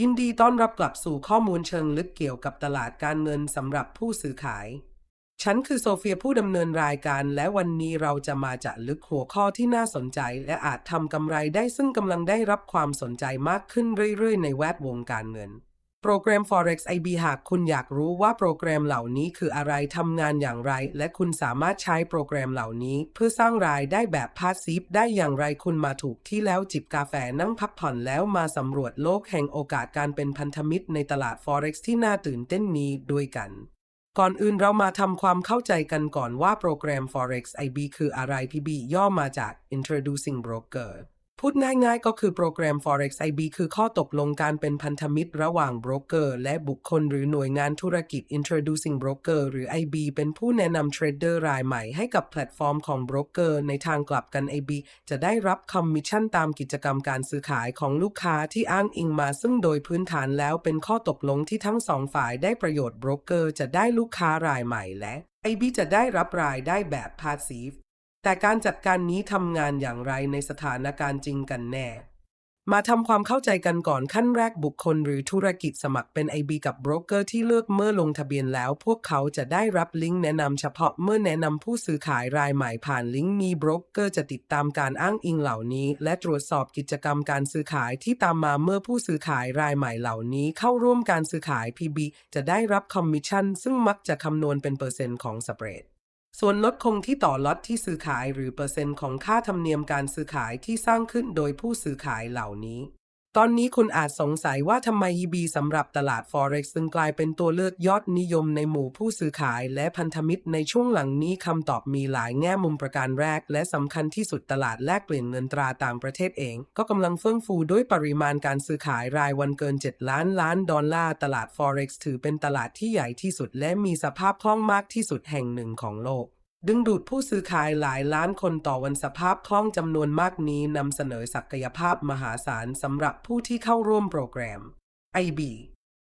ยินดีต้อนรับกลับสู่ข้อมูลเชิงลึกเกี่ยวกับตลาดการเงินสำหรับผู้ซื้อขาย ฉันคือโซเฟียผู้ดำเนินรายการ และวันนี้เราจะมาจะลึกหัวข้อที่น่าสนใจ และอาจทำกำไรได้ซึ่งกำลังได้รับความสนใจมากขึ้นเรื่อยๆ ในแวดวงการเงิน โปรแกรม Forex IB หากคุณอยากรู้ว่าโปรแกรมเหล่านี้คืออะไรทำงานอย่างไร และคุณสามารถใช้โปรแกรมเหล่านี้ เพื่อสร้างรายได้แบบพาสซีฟได้อย่างไรคุณมาถูกที่แล้วจิบกาแฟนั่งพักผ่อนแล้วมาสำรวจโลกแห่งโอกาสการเป็นพันธมิตรในตลาด Forex ที่น่าตื่นเต้นนี้ด้วยกันก่อนอื่นเรามาทำความเข้าใจกันก่อนว่าโปรแกรม Forex IB คืออะไร PB ย่อมาจาก Introducing Broker พูดง่ายๆ ก็คือโปรแกรม Forex IB คือข้อตกลงการเป็นพันธมิตรระหว่างโบรกเกอร์และบุคคลหรือหน่วยงานธุรกิจ Introducing Broker หรือ IB เป็นผู้แนะนำเทรดเดอร์รายใหม่ให้กับแพลตฟอร์มของโบรกเกอร์ในทางกลับกัน IB จะได้รับคอมมิชชั่นตามกิจกรรมการซื้อขายของลูกค้าที่อ้างอิงมา ซึ่งโดยพื้นฐานแล้วเป็นข้อตกลงที่ทั้งสองฝ่ายได้ประโยชน์โบรกเกอร์จะได้ลูกค้ารายใหม่และ IB จะได้รับรายได้แบบพาสซีฟ แต่การจัดการนี้ทำงานอย่างไรในสถานการณ์จริงกันแน่ มาทำความเข้าใจกันก่อนขั้นแรกบุคคลหรือธุรกิจสมัครเป็น IB กับโบรกเกอร์ที่เลือกเมื่อลงทะเบียนแล้ว พวกเขาจะได้รับลิงก์แนะนำเฉพาะเมื่อแนะนำผู้ซื้อขายรายใหม่ผ่านลิงก์มีโบรกเกอร์จะติดตามการอ้างอิงเหล่านี้ และตรวจสอบกิจกรรมการซื้อขายที่ตามมาเมื่อผู้ซื้อขายรายใหม่เหล่านี้ เข้าร่วมการซื้อขาย PB จะได้รับคอมมิชชั่นซึ่งมักจะคำนวณเป็นเปอร์เซ็นต์ของสเปรด ส่วนลดคงที่ต่อล็อตที่ซื้อขายหรือเปอร์เซ็นต์ของค่าธรรมเนียมการซื้อขายที่สร้างขึ้นโดยผู้ซื้อขายเหล่านี้ ตอนนี้คุณอาจสงสัยว่าทำไม EB สำหรับตลาด Forex ซึ่งกลายเป็นตัวเลือกยอดนิยมในหมู่ผู้ซื้อขายและพันธมิตรในช่วงหลังนี้คำตอบมีหลายแง่มุมประการแรก และสำคัญที่สุดตลาดแลกเปลี่ยนเงินตราต่างประเทศเอง ก็กำลังเฟื่องฟูด้วยปริมาณการซื้อขายรายวันเกิน 7 ล้านล้านดอลลาร์ตลาด Forex ถือเป็นตลาดที่ใหญ่ที่สุด และมีสภาพคล่องมากที่สุดแห่งหนึ่งของโลก ดึงดูดผู้ซื้อขายหลายล้านคนต่อวันสภาพคล่องจำนวนมากนี้นำเสนอศักยภาพมหาศาลสำหรับผู้ที่เข้าร่วมโปรแกรม IB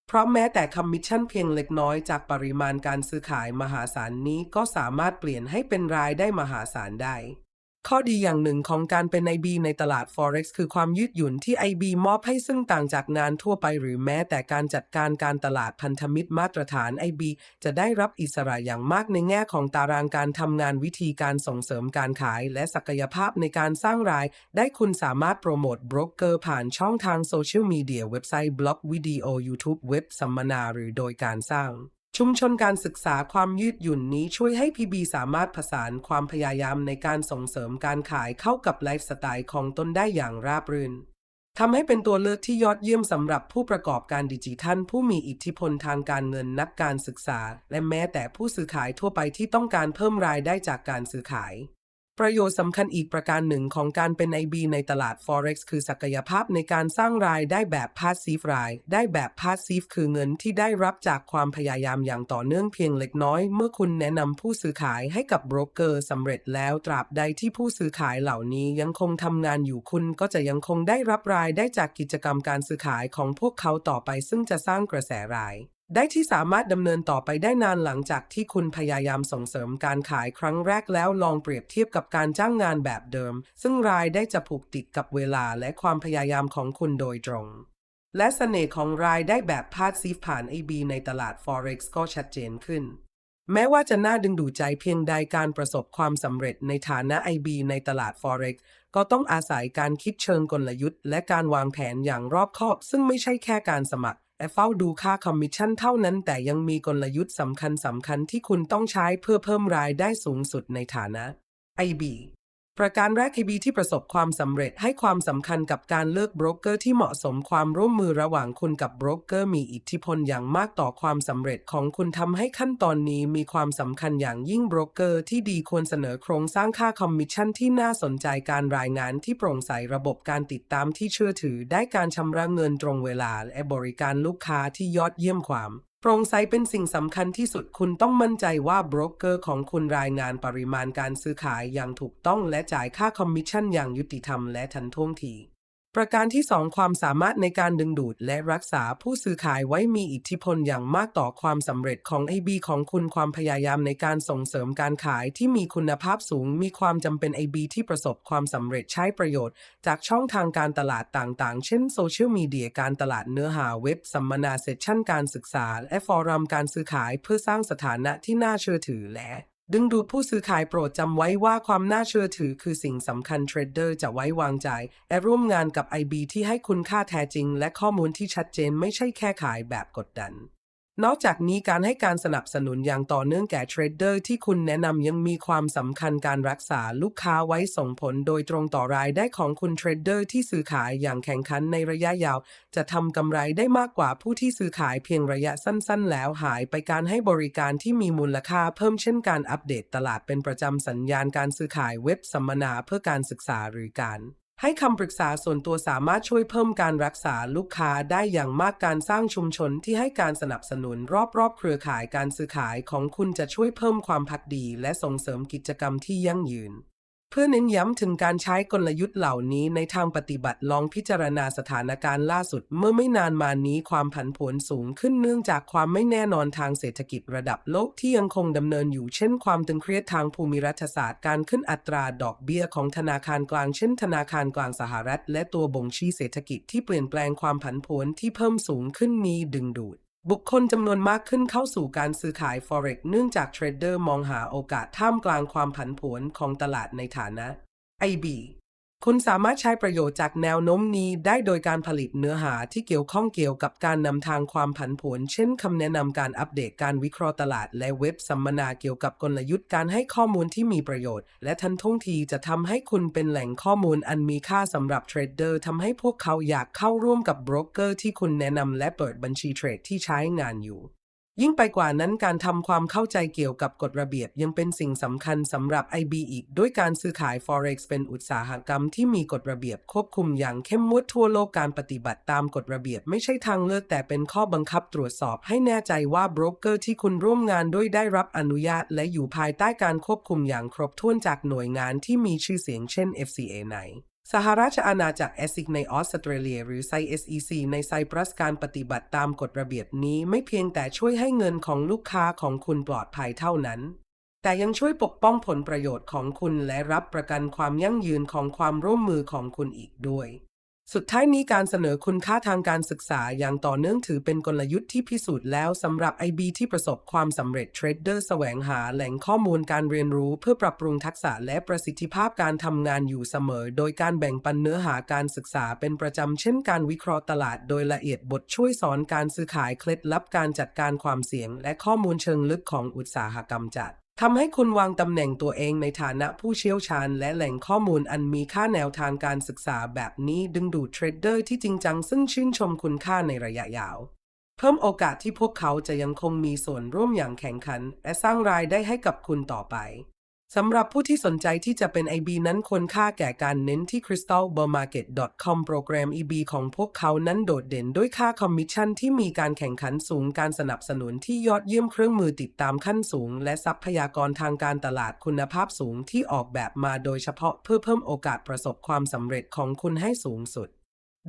เพราะแม้แต่คอมมิชชั่นเพียงเล็กน้อยจากปริมาณการซื้อขายมหาศาลนี้ก็สามารถเปลี่ยนให้เป็นรายได้มหาศาลได้ ข้อดีอย่างหนึ่งของการเป็น IB ในตลาด Forex คือความยืดหยุ่นที่ IB มอบให้ซึ่งต่างจากงานทั่วไปหรือแม้แต่การจัดการการตลาดพันธมิตรมาตรฐาน IB จะได้รับอิสระอย่างมากในแง่ของตารางการทำงานวิธีการส่งเสริมการขาย และศักยภาพในการสร้างราย ได้คุณสามารถโปรโมทบรกเกอร์ผ่านช่องทางโซเชียลมีเดียเว็บไซต์บล็อกวิดีโอ YouTube เว็บสัมมนาหรือโดยการสร้าง ชุมชนการศึกษาความยืดหยุ่นนี้ช่วยให้พีบีสามารถผสานความพยายามในการส่งเสริมการขายเข้ากับไลฟ์สไตล์ของตนได้อย่างราบรื่นทำให้เป็นตัวเลือกที่ยอดเยี่ยมสำหรับผู้ประกอบการดิจิทัล ผู้มีอิทธิพลทางการเงินนักการศึกษา และแม้แต่ผู้ซื้อขายทั่วไปที่ต้องการเพิ่มรายได้จากการซื้อขาย ประโยชน์สำคัญอีกประการหนึ่งของการเป็น IB ในตลาด Forex คือศักยภาพในการสร้างรายได้แบบ Passive ราย ได้แบบ Passive คือเงินที่ได้รับจากความพยายามอย่างต่อเนื่องเพียงเล็กน้อย เมื่อคุณแนะนำผู้ซื้อขายให้กับโบรกเกอร์สำเร็จแล้วตราบใดที่ผู้ซื้อขายเหล่านี้ยังคงทำงานอยู่คุณก็จะยังคงได้รับรายได้จากกิจกรรมการซื้อขายของพวกเขาต่อไป ซึ่งจะสร้างกระแสราย ได้ที่สามารถดำเนินต่อไปได้นานหลังจากที่คุณพยายามส่งเสริมการขายครั้งแรกแล้วลองเปรียบเทียบกับการจ้างงานแบบเดิม ซึ่งรายได้จะผูกติดกับเวลาและความพยายามของคุณโดยตรง และเสน่ห์ของรายได้แบบพาสซีฟผ่าน AB ในตลาด Forex ก็ชัดเจนขึ้น แม้ว่าจะน่าดึงดูดใจเพียงใดการประสบความสำเร็จในฐานะ IB ในตลาด Forex ก็ต้องอาศัยการคิดเชิงกลยุทธ์ และการวางแผนอย่างรอบคอบ ซึ่งไม่ใช่แค่การสมัคร และเฝ้าดูค่าคอมมิชชั่นเท่านั้นแต่ยังมีกลยุทธ์สำคัญสำคัญที่คุณต้องใช้เพื่อเพิ่มรายได้สูงสุดในฐานะ IB ประการแรก IB ที่ประสบความสำเร็จให้ความสำคัญกับการเลือกโบรกเกอร์ที่เหมาะสมความร่วมมือระหว่างคุณกับโบรกเกอร์มีอิทธิพลอย่างมากต่อความสำเร็จของคุณทำให้ขั้นตอนนี้มีความสำคัญอย่างยิ่งโบรกเกอร์ที่ดีควรเสนอโครงสร้างค่าคอมมิชชั่นที่น่าสนใจการรายงานที่โปร่งใสระบบการติดตามที่เชื่อถือ ได้การชำระเงินตรงเวลาและบริการลูกค้าที่ยอดเยี่ยมความ ร่งใสเป็นสิ่งสำคัญที่สุดคุณต้องมั่นใจว่าโบรกเกอร์ของคุณรายงานปริมาณการซื้อขายอย่างถูกต้องและจ่ายค่าคอมมิชชั่นอย่างยุติธรรมและทันท่วงที ประการที่ 2 ความสามารถในการดึงดูดและรักษาผู้ซื้อขายไว้มีอิทธิพลอย่างมากต่อความสำเร็จของ AB ของคุณความพยายามในการส่งเสริมการขายที่มีคุณภาพสูง มีความจำเป็น AB ที่ประสบความสำเร็จใช้ประโยชน์ จากช่องทางการตลาดต่างๆ เช่นโซเชียลมีเดียการตลาดเนื้อหาเว็บสัมมนาเซสชั่นการศึกษา และฟอรัมการซื้อขายเพื่อสร้างสถานะที่น่าเชื่อถือและ ดึงดูดผู้ซื้อขายโปรดจำไว้ว่าความน่าเชื่อถือคือสิ่งสำคัญเทรดเดอร์จะไว้วางใจและร่วมงานกับ IB ที่ให้คุณค่าแท้จริง และข้อมูลที่ชัดเจนไม่ใช่แค่ขายแบบกดดัน นอกจากนี้การให้การสนับสนุนอย่างต่อเนื่องแก่เทรดเดอร์ที่คุณแนะนำยังมีความสำคัญการรักษาลูกค้าไว้ส่งผลโดยตรงต่อรายได้ของคุณเทรดเดอร์ที่ซื้อขายอย่างแข่งขันในระยะยาว จะทำกำไรได้มากกว่าผู้ที่ซื้อขายเพียงระยะสั้นๆ แล้วหายไปการให้บริการที่มีมูลค่าเพิ่มเช่นการอัปเดตตลาดเป็นประจำสัญญาณการซื้อขายเว็บสัมมนาเพื่อการศึกษาหรือการ ให้คำปรึกษาส่วนตัวสามารถช่วยเพิ่มการรักษาลูกค้าได้อย่างมากการสร้างชุมชนที่ให้การสนับสนุนรอบๆ เครือข่ายการซื้อขายของคุณจะช่วยเพิ่มความพักดี และส่งเสริมกิจกรรมที่ยั่งยืน เพื่อเน้นย้ำถึงการใช้กลยุทธ์เหล่านี้ในทางปฏิบัติลองพิจารณาสถานการณ์ล่าสุด เมื่อไม่นานมานี้ความผันผวนสูงขึ้นเนื่องจากความไม่แน่นอนทางเศรษฐกิจระดับโลกที่ยังคงดำเนินอยู่เช่นความตึงเครียดทางภูมิรัฐศาสตร์การขึ้นอัตราดอกเบี้ยของธนาคารกลางเช่น ธนาคารกลางสหรัฐ และตัวบ่งชี้เศรษฐกิจที่เปลี่ยนแปลงความผันผวนที่เพิ่มสูงขึ้นมีดึงดูด บุคคลจำนวนมากขึ้นเข้าสู่การซื้อขาย Forex เนื่องจากเทรดเดอร์มองหาโอกาสท่ามกลางความผันผวนของตลาดในฐานะ IB คุณสามารถใช้ประโยชน์จากแนวโน้มนี้ได้โดยการผลิตเนื้อหาที่เกี่ยวข้องเกี่ยวกับการนำทางความผันผวน เช่นคำแนะนำการอัปเดตการวิเคราะห์ตลาด และเว็บสัมมนาเกี่ยวกับกลยุทธ์การให้ข้อมูลที่มีประโยชน์ และทันท่วงทีจะทำให้คุณเป็นแหล่งข้อมูลอันมีค่าสำหรับเทรดเดอร์ทำให้พวกเขาอยากเข้าร่วมกับโบรกเกอร์ที่คุณแนะนำและเปิดบัญชีเทรดที่ใช้งานอยู่ ยิ่งไปกว่านั้นการทำความเข้าใจเกี่ยวกับกฎระเบียบยังเป็นสิ่งสำคัญสำหรับ IB อีก ด้วยการซื้อขาย Forex เป็นอุตสาหกรรมที่มีกฎระเบียบควบคุมอย่างเข้มงวดทั่วโลกการปฏิบัติตามกฎระเบียบไม่ใช่ทางเลือกแต่เป็นข้อบังคับตรวจสอบให้แน่ใจว่าบรกเกอร์ที่คุณร่วมงานด้วยได้รับอนุญาต และอยู่ภายใต้การควบคุมอย่างครบถ้วนจากหน่วยงานที่มีชื่อเสียงเช่น FCA ใน สหราชอาณาจักร ESIC ในออสเตรเลีย หรือไซ SEC ในไซปรัสการปฏิบัติตามกฎระเบียบนี้ไม่เพียงแต่ช่วยให้เงินของลูกค้าของคุณปลอดภัยเท่านั้น แต่ยังช่วยปกป้องผลประโยชน์ของคุณและรับประกันความยั่งยืนของความร่วมมือของคุณอีกด้วย สุดท้ายนี้การเสนอคุณค่าทางการศึกษาอย่างต่อเนื่องถือเป็นกลยุทธ์ที่พิสูจน์แล้วสำหรับ IB ที่ประสบความสำเร็จเทรดเดอร์แสวงหาแหล่งข้อมูลการเรียนรู้เพื่อปรับปรุงทักษะและประสิทธิภาพการทำงานอยู่เสมอ โดยการแบ่งปันเนื้อหาการศึกษาเป็นประจำเช่นการวิเคราะห์ตลาดโดยละเอียดบทช่วยสอนการซื้อขายเคล็ดลับการจัดการความเสี่ยง และข้อมูลเชิงลึกของอุตสาหกรรมจัด ทำให้คุณวางตำแหน่งตัวเองในฐานะผู้เชี่ยวชาญ และแหล่งข้อมูลอันมีค่าแนวทางการศึกษาแบบนี้ดึงดูดเทรดเดอร์ที่จริงจังซึ่งชื่นชมคุณค่าในระยะยาว เพิ่มโอกาสที่พวกเขาจะยังคงมีส่วนร่วมอย่างแข่งขัน และสร้างรายได้ให้กับคุณต่อไป สำหรับผู้ที่สนใจที่จะเป็น IB นั้นควรค่าแก่การเน้นที่ crystalballmarket.com โปรแกรม EB ของพวกเขานั้นโดดเด่นด้วยค่าคอมมิชชั่นที่มีการแข่งขันสูงการสนับสนุนที่ยอดเยี่ยมเครื่องมือติดตามขั้นสูง และทรัพยากรทางการตลาดคุณภาพสูงที่ออกแบบมาโดยเฉพาะเพื่อเพิ่มโอกาสประสบความสำเร็จของคุณให้สูงสุด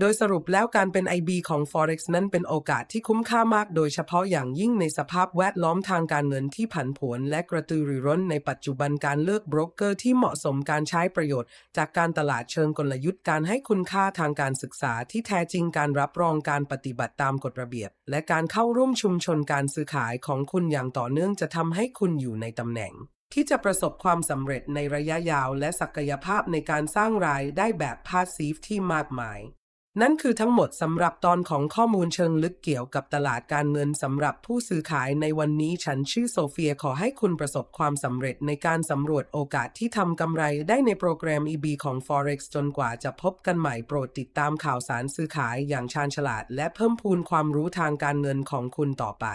โดยสรุปแล้วการเป็น IB ของ Forex นั้นเป็นโอกาสที่คุ้มค่ามากโดยเฉพาะอย่างยิ่งในสภาพแวดล้อมทางการเงินที่ผันผวนและกระตือรือร้นในปัจจุบันการเลือกโบรกเกอร์ที่เหมาะสมการใช้ประโยชน์ จากการตลาดเชิงกลยุทธ์การให้คุณค่าทางการศึกษาที่แท้จริงการรับรองการปฏิบัติตามกฎระเบียบ และการเข้าร่วมชุมชนการซื้อขายของคุณอย่างต่อเนื่องจะทำให้คุณอยู่ในตำแหน่งที่จะประสบความสำเร็จในระยะยาวและศักยภาพในการสร้างรายได้แบบพาสซีฟที่มากมาย นั่นคือทั้งหมดสำหรับตอนของข้อมูลเชิงลึกเกี่ยวกับตลาดการเงินสำหรับผู้ซื้อขายในวันนี้ฉันชื่อโซเฟียขอให้คุณประสบความสำเร็จในการสำรวจโอกาสที่ทำกำไรได้ในโปรแกรม EB ของ Forex จนกว่าจะพบกันใหม่โปรดติดตามข่าวสารซื้อขายอย่างชาญฉลาด และเพิ่มพูนความรู้ทางการเงินของคุณต่อไป